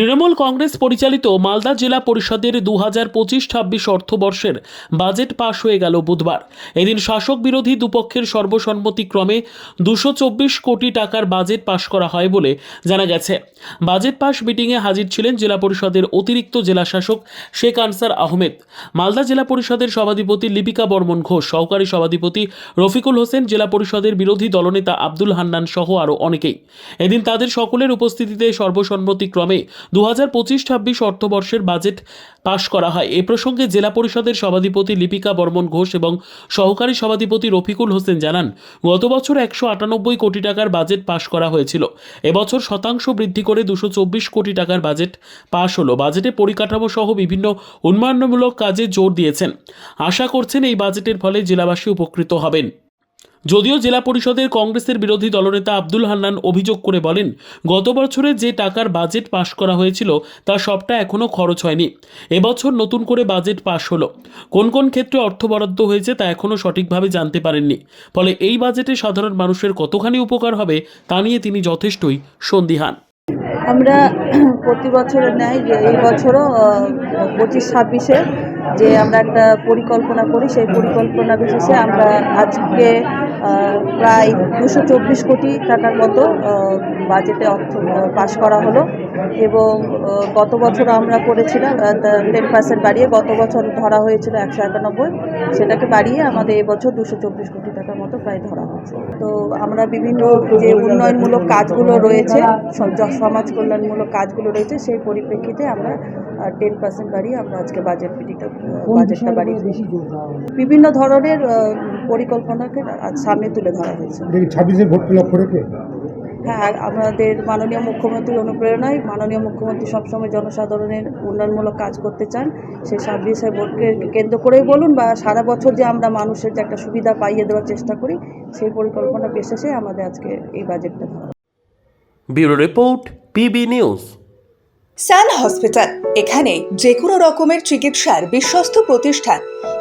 তৃণমূল কংগ্রেস পরিচালিত মালদা জেলা পরিষদের দু হাজার পঁচিশ ছাব্বিশ অর্থবর্ষের বাজেট পাশ হয়ে গেল বুধবার। এদিন শাসক বিরোধী দুপক্ষের সর্বসম্মতিক্রমে দুশো চব্বিশ কোটি টাকার বাজেট পাশ করা হয় বলে জানা গেছে। বাজেট পাশ মিটিংয়ে হাজির ছিলেন জেলা পরিষদের অতিরিক্ত জেলা শাসক শেখ আনসার আহমেদ। মালদা জেলা পরিষদের সভাধিপতি লিপিকা বর্মন ঘোষ, সহকারী সভাধিপতি রফিকুল হোসেন, জেলা পরিষদের বিরোধী দলনেতা আব্দুল হান্নান সহ আরও অনেকেই। এদিন তাদের সকলের উপস্থিতিতে সর্বসম্মতিক্রমে দু হাজার পঁচিশ ছাব্বিশ অর্থবর্ষের বাজেট পাশ করা হয়। এ প্রসঙ্গে জেলা পরিষদের সভাধিপতি লিপিকা বর্মন ঘোষ এবং সহকারী সভাধিপতি রফিকুল হোসেন জানান, গত বছর একশো আটানব্বই কোটি টাকার বাজেট পাশ করা হয়েছিল। এবছর শতাংশ বৃদ্ধি করে দুশো চব্বিশ কোটি টাকার বাজেট পাশ হলো। বাজেটে পরিকাঠামো সহ বিভিন্ন উন্নয়নমূলক কাজে জোর দিয়েছেন। আশা করছেন এই বাজেটের ফলে জেলাবাসী উপকৃত হবেন। যদিও জেলা পরিষদের কংগ্রেসের বিরোধী দলনেতা আব্দুল হান্নান অভিযোগ করে বলেন, গত বছরে যে টাকার বাজেট পাশ করা হয়েছিল, তা সবটা এখনও খরচ হয়নি। এবছর নতুন করে বাজেট পাশ হলো। কোন কোন ক্ষেত্রে অর্থ বরাদ্দ হয়েছে, তা এখনও সঠিকভাবে জানতে পারেননি। ফলে এই বাজেটে সাধারণ মানুষের কতখানি উপকার হবে, তা নিয়ে তিনি যথেষ্টই সন্দিহান। আমরা প্রতি বছরের ন্যায় এই বছরও পঁচিশ ছাব্বিশে যে আমরা একটা পরিকল্পনা করি সেই পরিকল্পনা বিশেষে আমরা আজকে প্রায় দুশো চব্বিশ কোটি টাকার মতো বাজেটে অর্থ পাশ করা হলো। এবং গত বছর আমরা করেছিলাম টেন পার্সেন্ট বাড়িয়ে গত বছর ধরা হয়েছিল একশো একানব্বই। সেটাকে বাড়িয়ে আমাদের এবছর দুশো চব্বিশ কোটি টাকার মতো প্রায় ধরা হয়েছে। তো আমরা বিভিন্ন যে উন্নয়নমূলক কাজগুলো রয়েছে সমাজ কল্যাণমূলক কাজগুলো রয়েছে সেই পরিপ্রেক্ষিতে আমরা টেন পার্সেন্ট বাড়িয়ে আমরা আজকে বাজেট মিটিংটা বাজেটটা বাড়িয়ে বিভিন্ন ধরনের পরিকল্পনাকে সামনে তুলে ধরা হয়েছে। ছাব্বিশে ভোটকে লক্ষ্য রেখে? হ্যাঁ আর আমাদের মাননীয় মুখ্যমন্ত্রীর অনুপ্রেরণায় মাননীয় মুখ্যমন্ত্রী সবসময় জনসাধারণের উন্নয়নমূলক কাজ করতে চান। সেই ছাব্বিশে ভোটকে কেন্দ্র করেই বলুন বা সারা বছর যে আমরা মানুষের যে একটা সুবিধা পাইয়ে দেওয়ার চেষ্টা করি সেই পরিকল্পনা বিশেষে আমাদের আজকে এই বাজেটটা ধরা bureau report PB news. Sun hospital এখানে যে কোনো রকমের চিকিৎসার বিশ্বস্ত প্রতিষ্ঠান।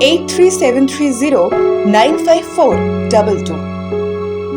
eight three seven three zero nine five four double two